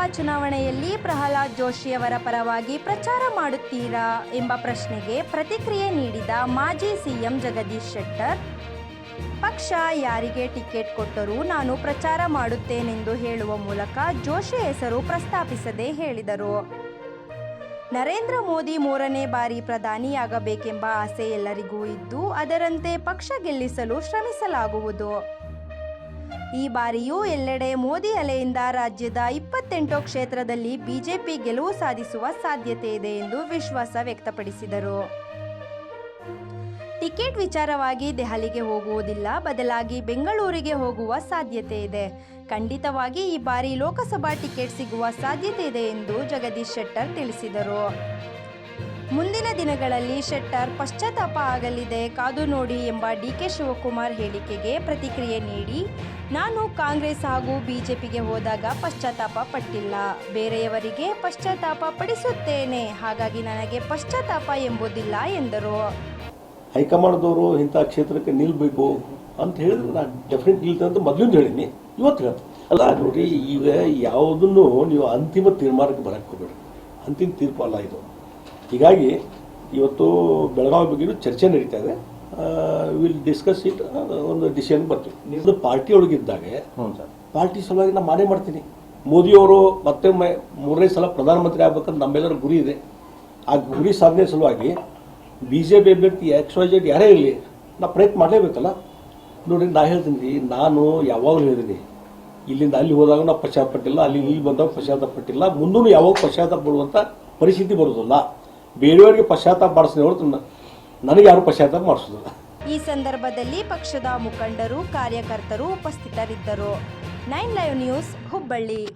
ಲೋಕಸಭಾ ಚುನಾವಣೆಯಲ್ಲಿ ಪ್ರಹ್ಲಾದ್ ಜೋಶಿಯವರ ಪರವಾಗಿ ಪ್ರಚಾರ ಮಾಡುತ್ತೀರಾ ಎಂಬ ಪ್ರಶ್ನೆಗೆ ಪ್ರತಿಕ್ರಿಯೆ ನೀಡಿದ ಮಾಜಿ ಸಿಎಂ ಜಗದೀಶ್ ಶೆಟ್ಟರ್, ಪಕ್ಷ ಯಾರಿಗೆ ಟಿಕೆಟ್ ಕೊಟ್ಟರೂ ನಾನು ಪ್ರಚಾರ ಮಾಡುತ್ತೇನೆಂದು ಹೇಳುವ ಮೂಲಕ ಜೋಶಿ ಹೆಸರು ಪ್ರಸ್ತಾಪಿಸದೆ ಹೇಳಿದರು. ನರೇಂದ್ರ ಮೋದಿ ಮೂರನೇ ಬಾರಿ ಪ್ರಧಾನಿಯಾಗಬೇಕೆಂಬ ಆಸೆ ಎಲ್ಲರಿಗೂ ಇದ್ದು, ಅದರಂತೆ ಪಕ್ಷ ಗೆಲ್ಲಿಸಲು ಶ್ರಮಿಸಲಾಗುವುದು. ಈ ಬಾರಿಯೂ ಎಲ್ಲೆಡೆ ಮೋದಿ ಅಲೆಯಿಂದ ರಾಜ್ಯದ ಇಪ್ಪತ್ತೆಂಟು ಕ್ಷೇತ್ರದಲ್ಲಿ ಬಿಜೆಪಿ ಗೆಲುವು ಸಾಧಿಸುವ ಸಾಧ್ಯತೆ ಇದೆ ಎಂದು ವಿಶ್ವಾಸ ವ್ಯಕ್ತಪಡಿಸಿದರು. ಟಿಕೆಟ್ ವಿಚಾರವಾಗಿ ದೆಹಲಿಗೆ ಹೋಗುವುದಿಲ್ಲ, ಬದಲಾಗಿ ಬೆಂಗಳೂರಿಗೆ ಹೋಗುವ ಸಾಧ್ಯತೆ ಇದೆ. ಖಂಡಿತವಾಗಿ ಈ ಬಾರಿ ಲೋಕಸಭಾ ಟಿಕೆಟ್ ಸಿಗುವ ಸಾಧ್ಯತೆ ಇದೆ ಎಂದು ಜಗದೀಶ್ ಶೆಟ್ಟರ್ ತಿಳಿಸಿದರು. ಮುಂದಿನ ದಿನಗಳಲ್ಲಿ ಶೆಟ್ಟರ್ ಪಶ್ಚಾತ್ತಾಪ ಆಗಲಿದೆ, ಕಾದು ನೋಡಿ ಎಂಬ ಡಿ ಕೆ ಶಿವಕುಮಾರ್ ಹೇಳಿಕೆಗೆ ಪ್ರತಿಕ್ರಿಯೆ ನೀಡಿ, ನಾನು ಕಾಂಗ್ರೆಸ್ ಹಾಗೂ ಬಿಜೆಪಿಗೆ ಹೋದಾಗ ಪಶ್ಚಾತ್ತಾಪ ಪಟ್ಟಿಲ್ಲ, ಬೇರೆಯವರಿಗೆ ಪಶ್ಚಾತ್ತಾಪ ಪಡಿಸುತ್ತೇನೆ, ಹಾಗಾಗಿ ನನಗೆ ಪಶ್ಚಾತ್ತಾಪ ಎಂಬುದಿಲ್ಲ ಎಂದರು. ಹೈಕಮಾಂಡ್ದವರು ಇಂಥ ಕ್ಷೇತ್ರಕ್ಕೆ ನಿಲ್ಬೇಕು ಅಂತ ಹೇಳಿದ್ರೆ ನಾನು ಡೆಫಿನೆಟ್ ನಿಲ್ತೇನೆ ಅಂತ ಮೊದಲಿಂದ ಹೇಳಿನಿ ಇವತ್ತು ಹೇಳ್ತೀನಿ. ಅಲ್ಲ, ನೋಡಿ, ಈಗ ಯಾವುದನ್ನು ನೀವು ಅಂತಿಮ ತೀರ್ಮಾನಕ್ಕೆ ಬರಕ್ಕೆ ಹೋಗಬೇಡಿ. ಅಂತಿಮ ತೀರ್ಪು ಅಲ್ಲ ಇದು. ಹೀಗಾಗಿ ಇವತ್ತು ಬೆಳಗಾವಿ ಬಗ್ಗೆನೂ ಚರ್ಚೆ ನಡೀತಾ ಇದೆ. ವಿಲ್ ಡಿಸ್ಕಸ್ ಇಟ್ ಒಂದು ಡಿಸಿಷನ್ ಬರ್ತೀವಿ. ನಿಮ್ಮದು ಪಾರ್ಟಿ ಒಳಗಿದ್ದಾಗ ಪಾರ್ಟಿ ಸಲುವಾಗಿ ನಾನು ಮಾಡೇ ಮಾಡ್ತೀನಿ. ಮೋದಿಯವರು ಮತ್ತೆ ಮೂರನೇ ಸಲ ಪ್ರಧಾನಮಂತ್ರಿ ಆಗ್ಬೇಕಂತ ನಮ್ಮೆಲ್ಲರ ಗುರಿ ಇದೆ. ಆ ಗುರಿ ಸಾಧನೆ ಸಲುವಾಗಿ ಬಿ ಜೆ ಪಿ ಅಭ್ಯರ್ಥಿ ಎಕ್ಸ್ ವೈ ಜೆಡ್ ಯಾರೇ ಇರಲಿ ನಾ ಪ್ರಯತ್ನ ಮಾಡಲೇಬೇಕಲ್ಲ? ನೋಡಿ ನಾ ಹೇಳ್ತೀನಿ ನಾನು ಯಾವಾಗಲೂ ಹೇಳಿದ್ದೀನಿ ಇಲ್ಲಿಂದ ಅಲ್ಲಿ ಹೋದಾಗ ನಾವು ಪಶ್ಚಾತ್ತಪಟ್ಟಿಲ್ಲ ಅಲ್ಲಿ ಇಲ್ಲಿ ಬಂದಾಗ ಪಶ್ಚಾತ್ತಪಟ್ಟಿಲ್ಲ ಮುಂದೂ ಯಾವಾಗ ಪಶ್ಚಾತ್ತಾಪ ಪಡುವಂಥ ಪರಿಸ್ಥಿತಿ ಬರೋದಿಲ್ಲ ಬೇರೆಯವರಿಗೆ ಪಶ್ಚಾತ್ತಾಪ ಮಾಡಿಸಿದ ಹೊರತು ನನಗೆ ಯಾರು ಪಶ್ಚಾತ್ತಾಪ ಮಾಡಿಸೋದಿಲ್ಲ. ಈ ಸಂದರ್ಭದಲ್ಲಿ ಪಕ್ಷದ ಮುಖಂಡರು, ಕಾರ್ಯಕರ್ತರು ಉಪಸ್ಥಿತರಿದ್ದರು. Nine live news Hubballi.